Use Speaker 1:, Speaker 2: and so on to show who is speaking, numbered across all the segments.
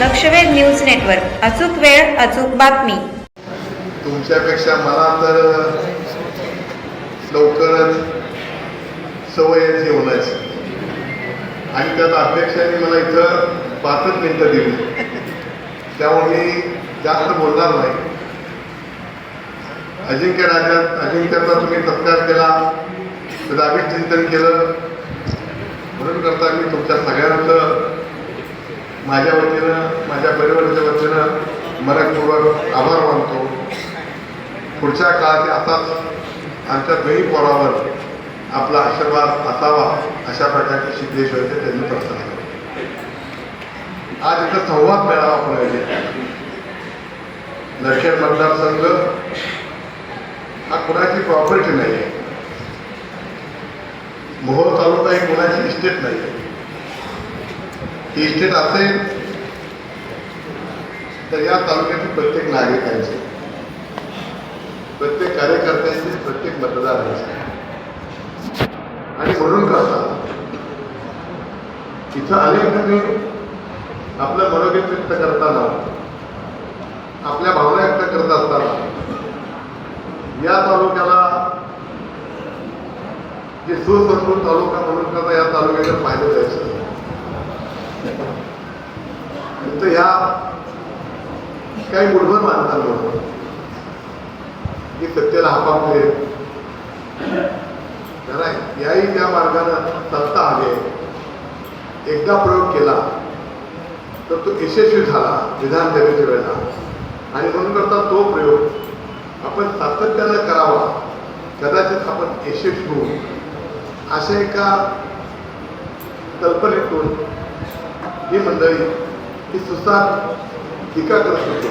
Speaker 1: लक्षवेध news network. अचूक वेळ अचूक बातमी.
Speaker 2: तुमच्यापेक्षा मला तर लवकरच सवय जेवणाची. आणि त्यात अध्यक्षांनी मला इथं पाचच मिनटं दिली. त्यामुळे मी जास्त बोलणार नाही. अजिंक्य राजात अजिंक्याचा तुम्ही सत्कार केला. जागीच चिंतन केलं. म्हणून करता मी तुमच्या सगळ्यांचं माझ्या वतीनं माझ्या परिवाराच्या वतीनं मनपूर्वक आभार मानतो. पुढच्या काळात आताच आमच्या दोन्ही पोरावर आपला आशीर्वाद असावा अशा प्रकारचे सिद्धेश्वरचे त्यांनी प्रार्थना करतो आज इथं संवाद मेळावा आपण आयोजित मतदारसंघ हा कुणाची प्रॉपर्टी नाही आहे मोहोळ तालुका ही कुणाची इस्टेट नाही आहे ही इस्टेट असेल तर या तालुक्यातील प्रत्येक नागरिकांचे प्रत्येक कार्यकर्त्यांचे प्रत्येक मतदारांचे. आणि म्हणून करता इथं अनेकांनी आपलं मनोगत व्यक्त करताना आपल्या भावना व्यक्त करत असताना या तालुक्याला जे सुसंस्कृत तालुका म्हणून करता या तालुक्याला पाहिलं जायचं तर ह्या काही मूलभूत माणसांबरोबर की सत्तेला हापापले नाही याही त्या मार्गानं सत्ता आले एकदा प्रयोग केला तर तो यशस्वी झाला विधानसभेच्या वेळेला. आणि म्हणून करता तो प्रयोग आपण सातत्यानं करावा. कदाचित आपण यशस्वी होऊ. अशा एका कल्पनेतून ही मंडळी ती सुसार टीका करत होती.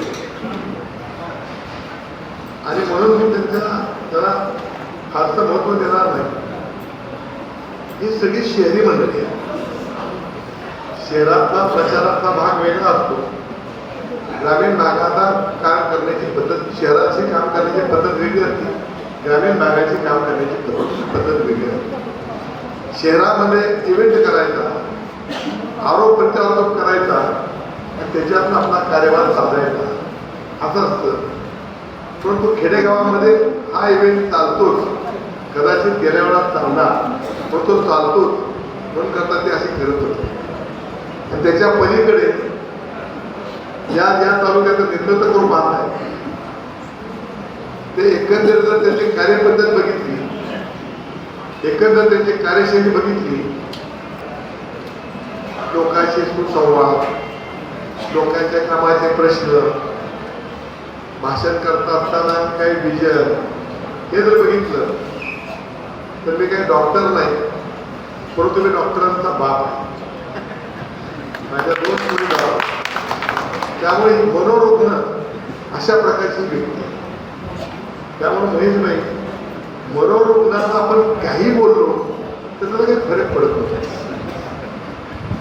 Speaker 2: आणि म्हणून मी त्यांच्या त्याला फारसं महत्त्व देणार नाही. ही सगळी शहरी मंडळी आहे शहरातला प्रचाराचा भाग वेगळा असतो. ग्रामीण भागाचा काम करण्याची पद्धत शहराची काम करण्याची पद्धत वेगळी असते. ग्रामीण भागाची काम करण्याची पद्धत वेगळी असते. शहरामध्ये इव्हेंट करायचा आरोप प्रत्यारोप करायचा त्याच्यातून आपला कार्यभार साधायचा असं असतं. परंतु खेडेगावामध्ये हा इव्हेंट चालतोच. कदाचित गेल्या वेळा चालणार पण तो चालतोच. म्हणून करता ते असे करत होते. आणि त्याच्या पलीकडे या ज्या तालुक्याचं नेतृत्व करून पाहत आहे ते एकंदर जर त्याची कार्यपद्धत बघितली एकंदर त्यांची कार्यशैली बघितली लोकांशी सुसंवाद लोकांच्या कामाचे प्रश्न भाषण करत असताना काही विजन हे जर बघितलं तर मी काही डॉक्टर नाही परंतु मी डॉक्टरांचा बाप आहे. माझ्या दोन मुली त्यामुळे मनोरुग्ण अशा प्रकारची व्यक्ती त्यामुळे महेश भाई मनोरुग्णांना आपण काही बोललो तर त्याला काही फरक पडत नाही.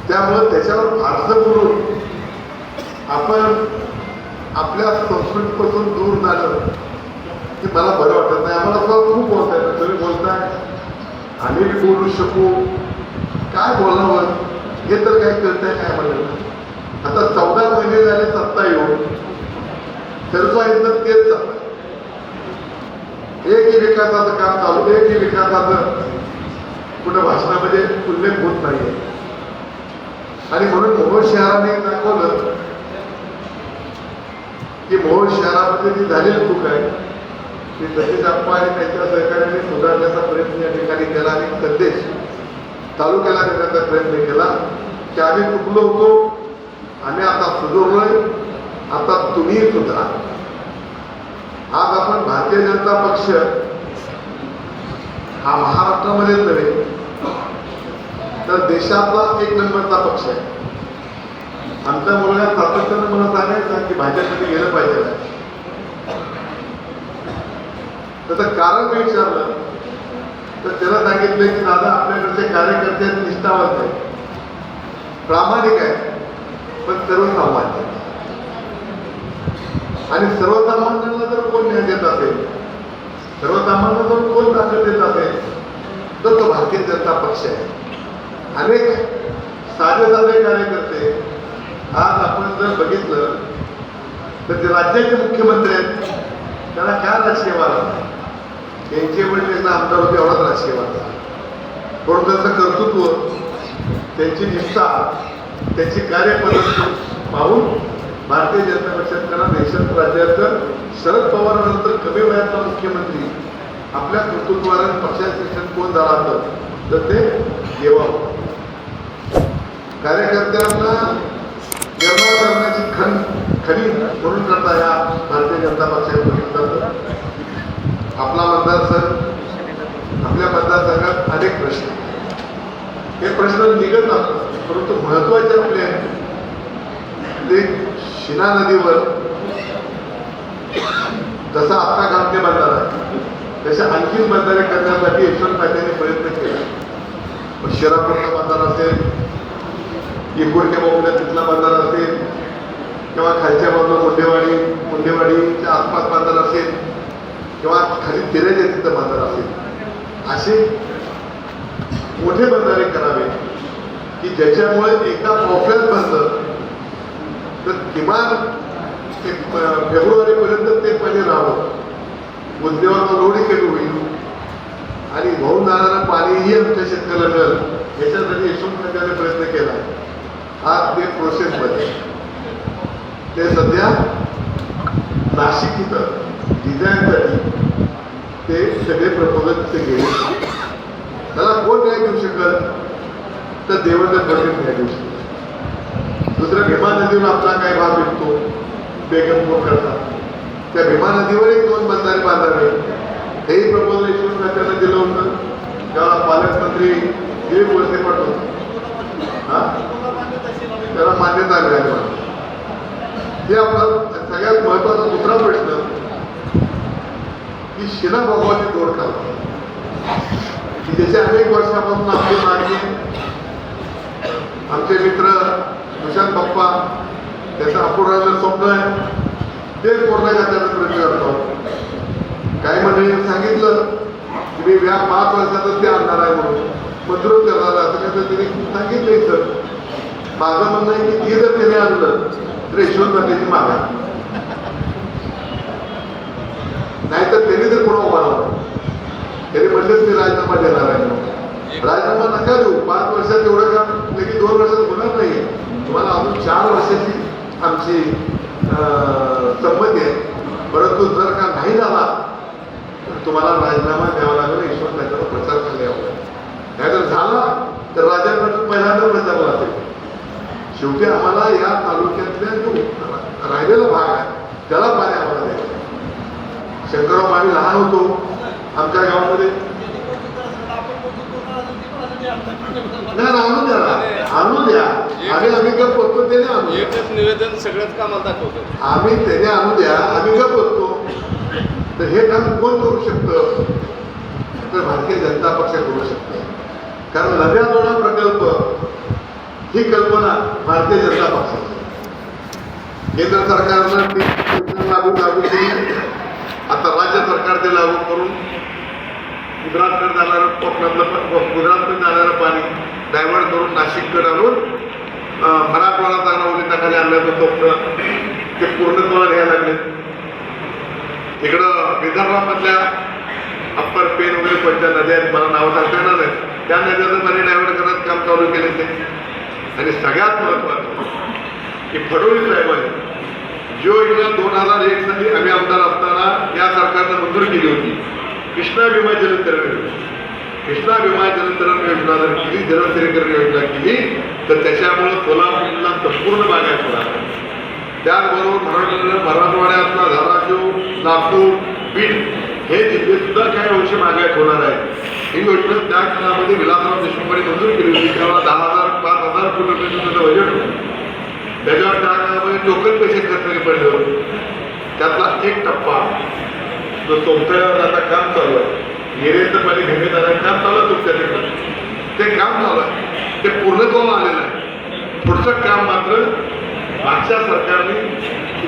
Speaker 2: त्यामुळं त्याच्यावर फारसं बोलून आपण आपल्या संस्कृतीपासून दूर झालं की मला बरं वाटत नाही. आम्हाला असं खूप बोलताय तुम्ही बोलताय आम्ही बी बोलू शकू. काय बोलावं? हे तर काय कळतंय काय म्हणलं आता चौदा महिने झाले सत्ता येऊन. सरसो तर तेच चालू एकही विकासाचं काम चालू एकही विकासाचं कुठं भाषणामध्ये उल्लेख होत नाही आणि म्हणून मुंबई शहराने दाखवलं की मोहोळ शहरामध्ये जी झालेली चूक आहे ती सतीश अप्पा आणि त्यांच्या सहकार्याने सुधारण्याचा प्रयत्न या ठिकाणी केला आणि संदेश तालुक्याला देण्याचा प्रयत्न केला. की आम्ही चुकलो होतो आम्ही आता सुधारलोय आता तुम्ही सुधारा. आज आपण भारतीय जनता पक्ष हा महाराष्ट्रामध्येच नव्हे तर देशातला एक नंबरचा पक्ष आहे. आमच्या मुलगा सातत्यानं मला सांगायचा की भाजपमध्ये गेलं पाहिजे. त्याचं कारण मी विचारलं. तर त्याला सांगितलं की दादा आपल्याकडचे कार्यकर्ते निष्ठावंत आहेत. प्रामाणिक आहे पण सर्वसामान्य आणि सर्वसामान्यांना जर कोण न्याय देत असेल सर्वसामान्य जर कोण दाखल देत असेल तर तो भारतीय जनता पक्ष आहे. अनेक साधे साधे कार्यकर्ते आज आपण जर बघितलं तर ते राज्याचे मुख्यमंत्री आहेत. त्यांना काय राजकीय वाद त्यांचे वडील त्यांना आमदार होते एवढाच राजकीय वाद परंतु त्यांचं कर्तृत्व त्यांची निष्ठा त्यांची कार्यपद्धती पाहून भारतीय जनता पक्षात देशात राज्याचं शरद पवारानंतर कमी वयातला मुख्यमंत्री आपल्या कर्तृत्वाने पक्षाचे शिक्षण कोण झाला असतं तर ते देवा कार्यकर्त्यांना निर्माण करण्याची खन खरी म्हणून करता या भारतीय जनता पक्षाने बघितलं आपला मतदारसंघ आपल्या मतदारसंघात अनेक प्रश्न. हे प्रश्न निघत असतात परंतु महत्त्वाचे आपले म्हणजे ते शिना नदीवर जसा आता गामने बंधारा आहे तसे आणखीन बंधारे करण्यासाठी यशवंत पाटील प्रयत्न केला. मग शिरापूरचा बंधारा असेल इकुडके बोगल्या तिथला बाजार असेल किंवा खालच्या बाजूला मुंडेवाडी मुंडेवाडीच्या आसपास बाजार असेल किंवा खाली तिऱ्याच्या तिथं बाजार असेल असे मोठे बंधारे करावे की ज्याच्यामुळे एकदा प्रॉफिट बनलं तर किमान ते फेब्रुवारीपर्यंत ते पहिले राहावं उद्योगाचा रोडी कमी होईल. आणि वाहून जाणारं पाणीही आमच्या शेतकऱ्याला मिळेल. याच्यासाठी यशवंत प्रयत्न केला. हा ते प्रोसेसमध्ये ते सध्या नाशिक इथं डिझाईनसाठी ते सगळे प्रपोजल तिथे गेले. त्याला कोण न्याय देऊ शकत तर देवेंद्र फडणवीस न्याय देऊ शकत दुसऱ्या भीमा नदीवर आपला काय भाग भेटतो? बेगमपूर करता. त्या भीमा नदीवर एक दोन बंधारे बांधावे. हेही प्रपोजल यशवंत सरकारनं दिलं होतं. त्याला पालकमंत्री हे बोलते पाठवून हा? त्याला मान्यता मिळाली हे आपला सगळ्यात महत्त्वाचा दुसरा प्रश्न की शिला भगवानी जोड करतात की ज्याच्या अनेक वर्षापासून आपली मागणी आमचे मित्र सुशांत बाप्पा त्याचं अपूर्ण स्वप्न आहे ते पूर्ण करण्याचा प्रयत्न करतो. काही मंडळींनी सांगितलं की मी व्या पाच वर्षातच ते आणणार आहे म्हणून. मंजूर करणार आहे असं काय तर त्यांनी सांगितलं सर माझं म्हणणं आहे की ती जर त्याने आणलं तर यशवंत त्याची मागा. नाहीतर त्यांनी जर कोणा उभा राहतो त्यांनी म्हणलं ते राजीनामा देणार आहे राजीनामा नका देऊ. पाच वर्षात एवढं काम लगेच दोन वर्षात होणार नाही तुम्हाला अजून चार वर्षाची आमची अं, संमती आहे. परंतु जर का नाही झाला तर तुम्हाला राजीनामा द्यावा लागेल यशवंत प्रचार करायला यावं लागेल. नाहीतर झाला तर राजांकडून पहिल्यांदा प्रचारला असेल शेवटी आम्हाला या तालुक्यातल्या जो राहिलेला भाग आहे त्याला पाणी आम्हाला द्यायचं शंकरराव आम्ही लहान होतो आमच्या गावामध्ये. नाही आणून द्या ना. आणून द्या. आम्ही आम्ही गप बसतो त्याने द्या.
Speaker 3: एकच निवेदन सगळ्याच कामाला दाखवतं.
Speaker 2: आम्ही त्याने आणू द्या आम्ही गप बसतो तर हे काम कोण करू शकतं? तर भारतीय जनता पक्ष करू शकतो. कारण नव्या जोडा प्रकल्प ही कल्पना भारतीय जनता पक्षाची. केंद्र सरकारनं ती लागू लागू केली. आता राज्य सरकार ते लागू करून गुजरातकडे जाणारं कोकणातलं गुजरातकडे जाणारं पाणी डायव्हर्ट करून नाशिककडे आणून मराठवाडा चांगला ओलिताखाली आणल्याचं स्वप्न ते पूर्णत्वाला घ्यायला लागले. इकडं विदर्भामधल्या अप्पर पेन वगैरे कोणत्या नद्या आहेत मला नावं सांगता येणार नाही त्या नद्याचं पाणी डायव्हर्ट करत काम चालू केले ते. आणि सगळ्यात महत्वाचं की फडणवीस साहेबांनी जो योजना दोन हजार एक साली आम्ही आमदार असताना या सरकारनं मंजूर केली होती कृष्णा विमा जलतरण योजना. कृष्णा विमा जलतरण योजना जर केली जलस्थिरीकरण योजना केली तर त्याच्यामुळं सोलापूरला संपूर्ण बागायत होणार त्याचबरोबर मराठवाड्या मराठवाड्यातला धाराशिव नागपूर बीड हे जिल्हे सुद्धा काही अंश मागायत होणार आहे ही योजना त्या काळामध्ये विलासराव देशमुखांनी मंजूर केली होती तेव्हा दहा हजार हजार कोटी त्याचं बजेट त्याच्यावर त्या टोकन पैसे खर्च पडले होते. त्यातला एक टप्पा जो सोमथळ्यावर आता काम चालू आहे. येरेचं पाणी घेण्यात आलं काम चालू आहे तुमच्या तिकडं. ते काम चालू आहे. ते पूर्णत्वाला आलेलं आहे. पुढचं काम मात्र मागच्या सरकारने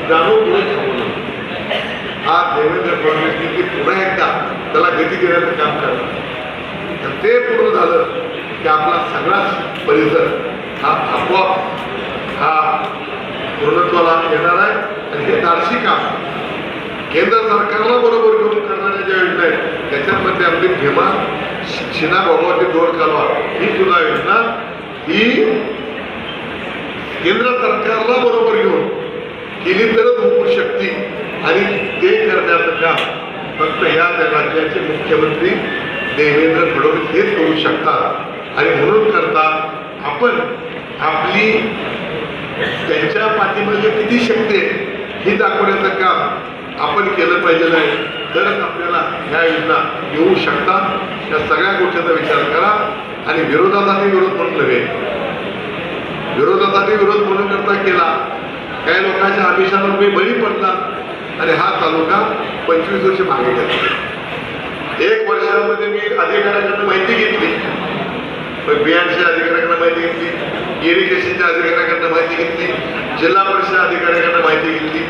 Speaker 2: जाणूनपूर्वक थांबवलं आज देवेंद्र फडणवीसनी ती पुन्हा एकदा त्याला गती देण्याचं काम करणार. तर ते पूर्ण झालं की आपला सगळाच परिसर हा आपोआप हा पूर्णत्वाला येणार आहे. आणि हे धाडशी काम केंद्र सरकारला बरोबर घेऊन करणाऱ्या ज्या योजना आहेत त्याच्यामध्ये अगदी भीमा शिना भगवती दोर कालवा. ही सुद्धा योजना ही केंद्र सरकारला बरोबर घेऊन केली तरच होऊ शकते. आणि ते करण्याचं काम फक्त या राज्याचे मुख्यमंत्री देवेंद्र फडणवीस हेच करू शकतात. आणि म्हणून करता आपण आपली त्यांच्या पाठीमध्ये किती शक्ती आहे हे दाखवण्याचं काम आपण केलं पाहिजे नाही तरच आपल्याला ह्या योजना येऊ शकतात. या सगळ्या गोष्टीचा विचार करा आणि विरोधासाठी विरोध म्हणून नव्हे. विरोधासाठी विरोध म्हणून करता केला. काही लोकांच्या आमिषावर मी बळी पडला आणि हा तालुका पंचवीस वर्ष मागे गेला. एक वर्षामध्ये मी अधिकाऱ्यांकडून माहिती घेतली. मग बियांच्या अधिकाऱ्यांकडे माहिती घेतली इरिगेशनच्या अधिकाऱ्यांकडनं माहिती घेतली जिल्हा परिषद अधिकाऱ्यांकडनं माहिती घेतली.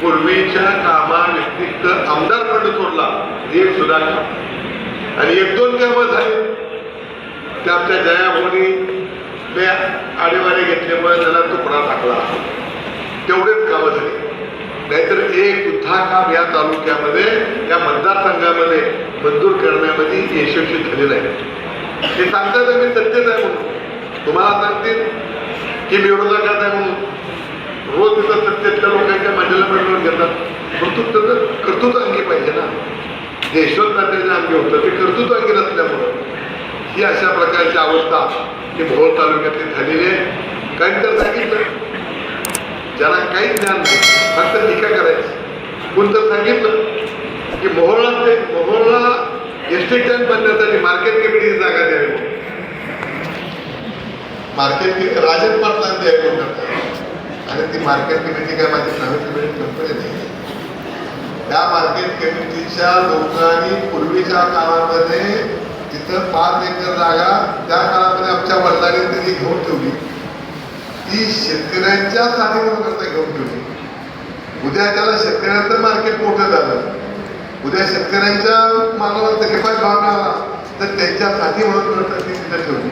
Speaker 2: पूर्वीच्या कामाव्यतिरिक्त आमदार फंड सोडला एक सुद्धा आणि एक दोन कामं झाली. त्या आमच्या जयाभोनी त्या आडेवारे घेतल्यामुळे त्याला तुकडा टाकला. तेवढेच कामं झाली. नाहीतर एक सुद्धा काम या तालुक्यामध्ये या मतदारसंघामध्ये मंजूर करण्यामध्ये यशस्वी झाले नाही. ते सांगतात मी सत्तेच आहे म्हणून. तुम्हाला सांगतील की मी विरोधात आहे म्हणून. रोज तिथं सत्तेतल्या लोकांच्या मंडळाला मिळवून घेतात. परंतु त्याचं कर्तृत्व अंगी पाहिजे ना. जे यशवंत अंगी होतं ते कर्तृत्व अंगी नसल्यामुळं. ही अशा प्रकारची अवस्था ही भोर तालुक्यातली झालेली आहे. काही तर सांगितलं. ज्याला काहीच ज्ञान नाही फक्त टीका करायची. कोण तर सांगितलं की मोहोळला ते मोहोळला एस टी स्टँड मार्केट कमिटीची जागा द्यावी मार्केट राजन पाटलांना द्यावी म्हणून करतात. आणि ती मार्केट कमिटी काय माझी नवीन कमिटी कंपनी नाही. त्या मार्केट कमिटीच्या लोकांनी पूर्वीच्या काळामध्ये तिथं पाच एकर जागा त्या काळामध्ये आमच्या वडिलांनी त्यांनी घेऊन ठेवली. ती शेतकऱ्यांच्या साथीवर करता घेऊन ठेवली. उद्या त्याला शेतकऱ्यांचं मार्केट मोठं झालं. उद्या शेतकऱ्यांच्या मालाला तकेपात भाव मिळाला तर त्यांच्यासाठी म्हणून ती तिथं ठेवली.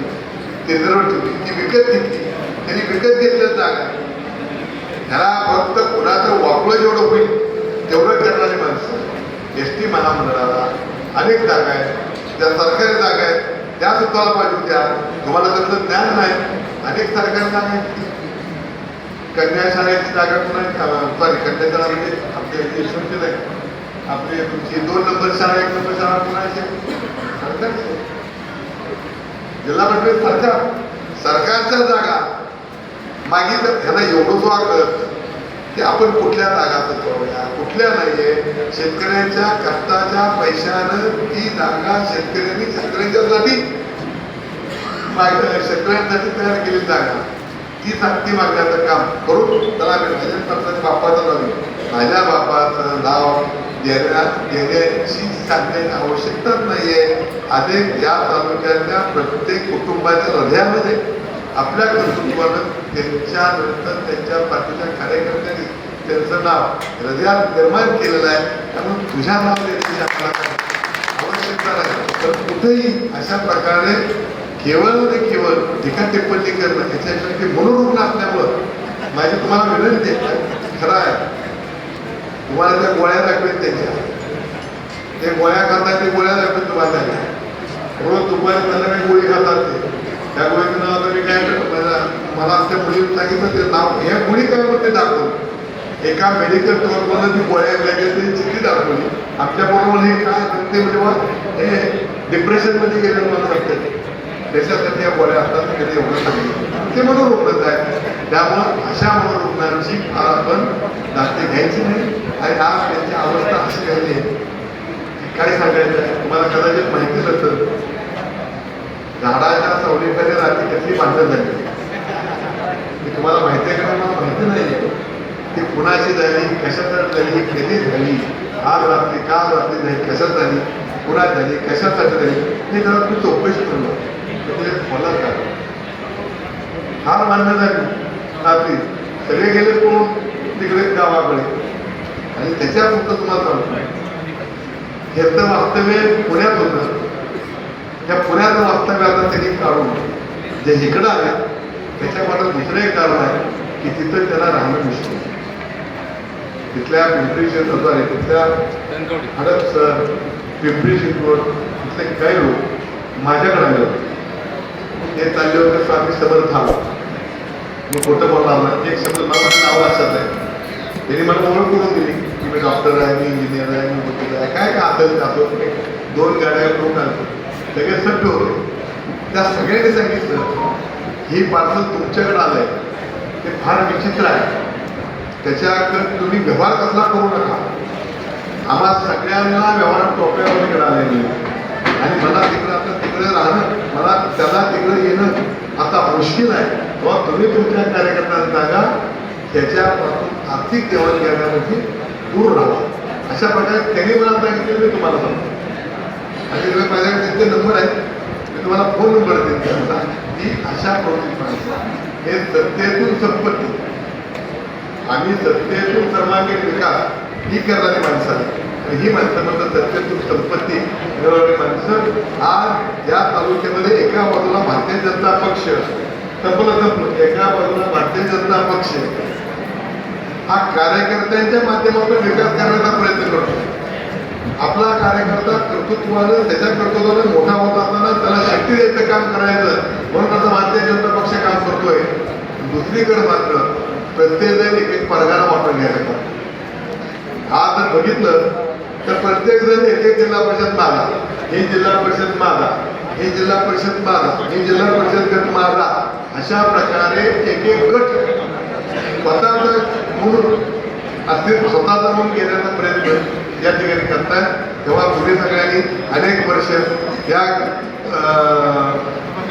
Speaker 2: केंद्रावर ठेवली. ती विकत घेतली. त्यांनी विकत घेतल्या जागा ह्याला फक्त कुणाचं वापरं जेवढं होईल तेवढं करणारी माणसं. एस टी महामंडळाला अनेक जागा आहेत. त्या सरकारी जागा आहेत त्या सुद्धा पाहिजे होत्या तुम्हाला त्याचं ज्ञान नाही. अनेक सरकारी जागा आहेत कन्या शाळेची जागा पुन्हा सॉरी कन्याशाळा म्हणजे आपल्या यशवंत नाही आपले तुमचे दोन नंबर शाळा एक नंबर शाळा कोणाचे? सरकारची. जिल्हा परिषद सरकार. सरकारच्या जागा. मागितलं ह्यांना एवढं स्वागत की आपण कुठल्या जागा करूया कुठल्या नाहीये? शेतकऱ्यांच्या कष्टाच्या पैशानं ती जागा शेतकऱ्यांनी शेतकऱ्यांच्यासाठी माग- शेतकऱ्यांसाठी तयार केलेली जागा. ती ती मागण्याचं काम करून त्याला आम्ही माझ्या बापाचं नाव माझ्या बापाचं नाव देण्यात देण्याची सांगण्याची आवश्यकताच नाही आहे अनेक या तालुक्यातल्या प्रत्येक कुटुंबाच्या हृदयामध्ये आपल्या कुटुंबानं त्यांच्यानंतर त्यांच्या पाठीच्या कार्यकर्त्यांनी त्यांचं नाव हृदयात निर्माण केलेलं आहे. त्यामुळे तुझ्या नाव देण्याची आपल्याला आवश्यकता नाही. तर कुठेही अशा प्रकारे केवळ आणि केवळ टीका टिप्पणी करणं याच्यासाठी मनोरुग्ण असल्यामुळं माझी तुम्हाला विनंती आहे. खरं आहे. तुम्हाला त्या गोळ्या दाखवेल त्यांच्या. ते गोळ्या खातात ते गोळ्या दाखवेल तुम्हाला त्यांच्या. रोज दुपारी संध्याकाळी गोळी खातात ते. त्या गोळीचं नाव आता मी काय मला मला आमच्या मुलीने सांगितलं ते नाव. हे गोळी काय म्हणते दाखवलं एका मेडिकल स्टोअरमधून ती गोळ्या लागेल चिठ्ठी दाखवली. आमच्या बरोबर हे काय म्हणजे ते म्हणजे मग हे डिप्रेशनमध्ये गेलेलं मला सांगते त्याच्यासाठी या गोळ्या असतात कधी एवढं सांगितलं. ते म्हणून उपलब्ध आहे. त्यामुळं अशा मनोरुग्णांची फार आपण जास्ती घ्यायची नाही. आणि आज त्यांची अवस्था अशी झाली आहे. काय सांगायचं आहे? तुम्हाला कदाचित माहिती नसेल. झाडाच्या सावलीखाली रात्री कसली भांडण झाली? ती तुम्हाला माहिती आहे का? मला माहिती नाही आहे. ती कुणाची झाली? कशासाठी झाली? कधी झाली? आज रात्री काल रात्री झाली कशात झाली? कुणात झाली? कशासाठी झाली? हे जरा तुम्ही चौकशी करलो मला काय फार मान्य झाली. रात्री सगळे गेले कोण? तिकडे गावाकडे. आणि त्याच्यापुरतं तुम्हाला सांगतो. ह्याचं वास्तव्य पुण्यात होतं. त्या पुण्याचं वास्तव्य आता त्यांनी काढून जे इकडं आले त्याच्यामागे दुसरं एक कारण आहे की तिथं त्याला राहणं मुश्किल आहे. तिथल्या पिंपरी चिंचवड तिथल्या हडपसर पिंपरी चिंचवड तिथले काही लोक माझ्याकडे आले होते. ते चालले होते स्वामी समर्थ आला मी खोटं बोलणार नाही एक शब्द मला माझं नाव लक्षात आहे त्यांनी मला ओळख करून दिली की मी डॉक्टर आहे मी इंजिनियर आहे मी वकील आहे. काय काय असेल जातो? दोन गाड्या लोक आले लगेच सट्ट होते. त्या सगळ्यांनी सांगितलं ही पार्सल तुमच्याकडे आहे ते फार विचित्र आहे. त्याच्याकडे तुम्ही व्यवहार कसला करू नका. आम्हा सगळ्यांना व्यवहार टोप्यावर इकडे आलेली आणि मला तिकडं आता तिकडे राहणं मला त्याला तिकडे येणं आता मुश्किल आहे. तेव्हा तुम्ही तुमच्या कार्यकर्त्यांना सांगा त्याच्यापासून आर्थिक देवाणघेवाणामध्ये दूर राहा. अशा प्रकारे त्यांनी मला सांगितलं मी तुम्हाला सांगतो. आणि तुम्ही माझ्याकडे त्यांचे नंबर आहेत. मी तुम्हाला फोन नंबर देईन. त्यांचा की अशा प्रवृत्ती माणसं हे सत्तेतून संपत्ती. आम्ही सत्तेतून सर्वांगीण विकास ही करणारी माणसं आहेत. आणि ही माणसं म्हणजे सत्तेतून संपत्ती. मिळवणारी माणसं आज या तालुक्यामध्ये एका बाजूला भारतीय जनता पक्ष संपलं संपलं एका बाजूला भारतीय जनता पक्ष हा कार्यकर्त्यांच्या माध्यमातून विकास करण्याचा प्रयत्न करतो. आपला कार्यकर्ता कर्तृत्वानं त्याच्या कर्तृत्वानं मोठा होत असताना त्याला शक्ती द्यायचं काम करायचं म्हणून आता भारतीय जनता पक्ष काम करतोय. दुसरीकडे मात्र प्रत्येकजण एक एक परगाना वाटून घ्यायला हा जर बघितलं तर प्रत्येक जण एक एक जिल्हा परिषद माझा. ही जिल्हा परिषद माझा. ही जिल्हा परिषद माझा. ही जिल्हा परिषद गट माझा. अशा प्रकारे एक एक गट स्वतःचा म्हणून अस्तित्व स्वतःचा म्हणून घेण्याचा प्रयत्न या ठिकाणी करतायत. तेव्हा तुम्ही सगळ्यांनी अनेक वर्ष या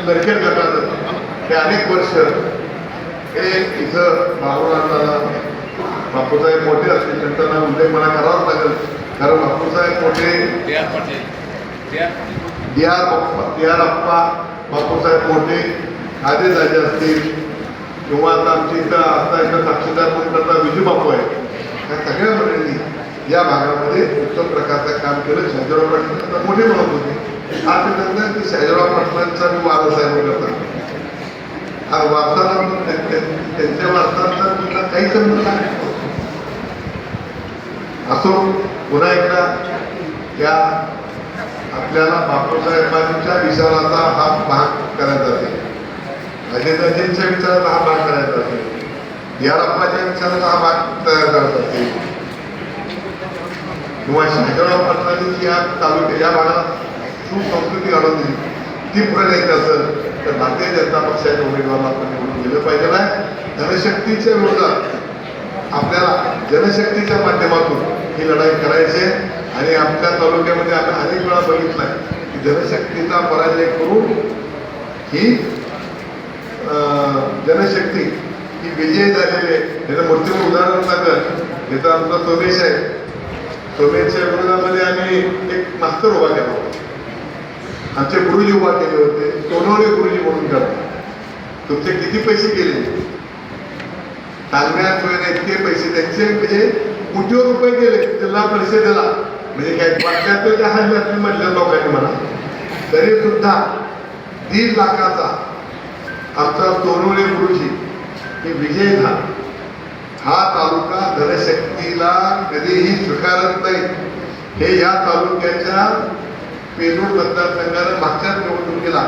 Speaker 2: लडकेट गटानं हे अनेक वर्ष हे इथं बाबूराजाला बापूसाहेब मोठे असतील त्यांचा नाव उल्लेख मला करावाच लागेल. कारण Bapusaheb Mothe
Speaker 3: D R
Speaker 2: Bappa D R Appa Bapusaheb Mothe Adesh Raje असतील किंवा आता आमची इथं आता इथं साक्षीदार म्हणून करता विजू बापू आहे या सगळ्या मंडळींनी या भागामध्ये उत्तम प्रकारचं काम केलं. शहाजीराव पाटील मोठे म्हणत होते. आज ते की शहाजीराव पाटलांचा मी वारस आहे म्हणून हा वारसाला त्यांच्या वारसांचा तुमचा काही संबंध नाही. असो पुन्हा एकदा या आपल्याला बापूसाहेबांच्या विचाराचा हा भाग करायचा असेल म्हणजे अजितदाजींच्या विचाराचा हा भाग करायचा असेल यारप्पाच्या विचाराचा हा भाग तयार करत असेल. किंवा शहाजीराव पाटलांनी या तालुक्या या भागाला सुसंस्कृती आणून ती पुढे नाही असेल तर भारतीय जनता पक्षाच्या उमेदवाराला आपण निवडून दिलं पाहिजे नाही जनशक्तीच्या विरोधात आपल्याला जनशक्तीच्या माध्यमातून ही लढाई करायची आहे. आणि आपल्या तालुक्यामध्ये आपण अनेक वेळा बघितलं की जनशक्तीचा पराजय करून ही जनशक्ती ही विजयी झालेली आहे. त्याचं मूर्तीवर उदाहरण सांगत इथं आमचा सोमेश आहे. सोमेशच्या विरोधामध्ये आम्ही एक मास्तर उभा केला होता. आमचे गुरुजी उभा केले होते. सोनवणे गुरुजी म्हणून करतात तुमचे किती पैसे गेले? सांगण्यात वेळेला इतके पैसे त्यांचे. म्हणजे कोटीवर रुपये गेले. जिल्हा परिषदेला. म्हणजे काय वाटल्याच्या हल्ल्यात म्हटलं लोकांनी म्हणा. तरी सुद्धा दीड लाखाचा आमचा सोनवणे गुरुजी हे विजय झाला. हा तालुका धनशक्तीला कधीही स्वीकारत नाही. हे या तालुक्याच्या पेरूर मतदारसंघानं मागच्याच निवडणुकीला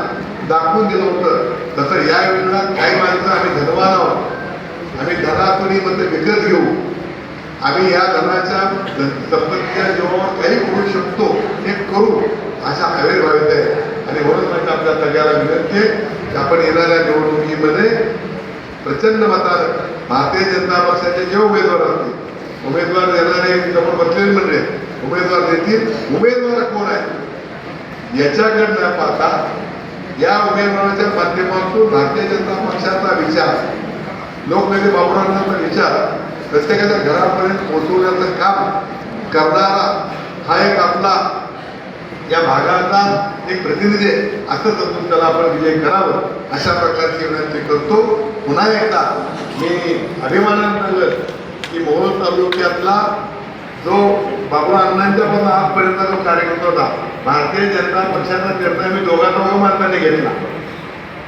Speaker 2: दाखवून दिलं होतं. तसं या युद्धात काही माणसं आम्ही धनवान आहोत. आम्ही धनातूनही मत विकत घेऊ. आम्ही या धनाच्या संपत्तीच्या जेव्हा काही करू शकतो हे करू अशा आविर्भावित आहे आणि म्हणून म्हणजे आपल्या सगळ्याला विनंती आहे की आपण येणाऱ्या निवडणुकीमध्ये प्रचंड मतात भारतीय जनता पक्षाचे जे उमेदवार असतील उमेदवार देणारे जवळ बसलेले म्हणजे उमेदवार देतील उमेदवार कोण आहे याच्याकडे न पाहता या उमेदवाराच्या माध्यमातून भारतीय जनता पक्षाचा विचार लोकनेते बाबुरावांचा विचार प्रत्येकाच्या घरापर्यंत पोहोचवण्याचं काम करणारा हा एक आपला या भागाचा एक प्रतिनिधी आहे. असं समजून त्याला आपण विजय करावं. अशा प्रकारची विनंती करतो. पुन्हा एकदा मी अभिमानानं सांगत की मोहोळ तालुक्यातला जो बाबू अण्णांच्या पण आजपर्यंत जो कार्यकर्ता होता भारतीय जनता पक्षाचा निर्णय मी दोघा दोघा मार्गाने घेतला.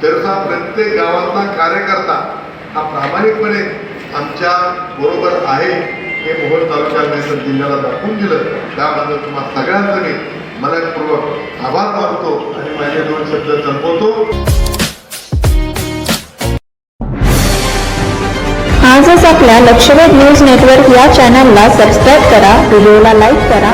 Speaker 2: त्याचा प्रत्येक गावातला कार्यकर्ता हा प्रामाणिकपणे आमच्या बरोबर आहे हे मोहोळ तालुक्याला जिल्ह्याला दाखवून दिलं त्याबद्दल तुम्हाला सगळ्यांचं मी मनपूर्वक आभार मानतो आणि माझे दोन शब्द संपवतो.
Speaker 4: आजच आपल्या लक्षवेध न्यूज नेटवर्क या चॅनलला सबस्क्राईब करा व्हिडिओला लाईक करा.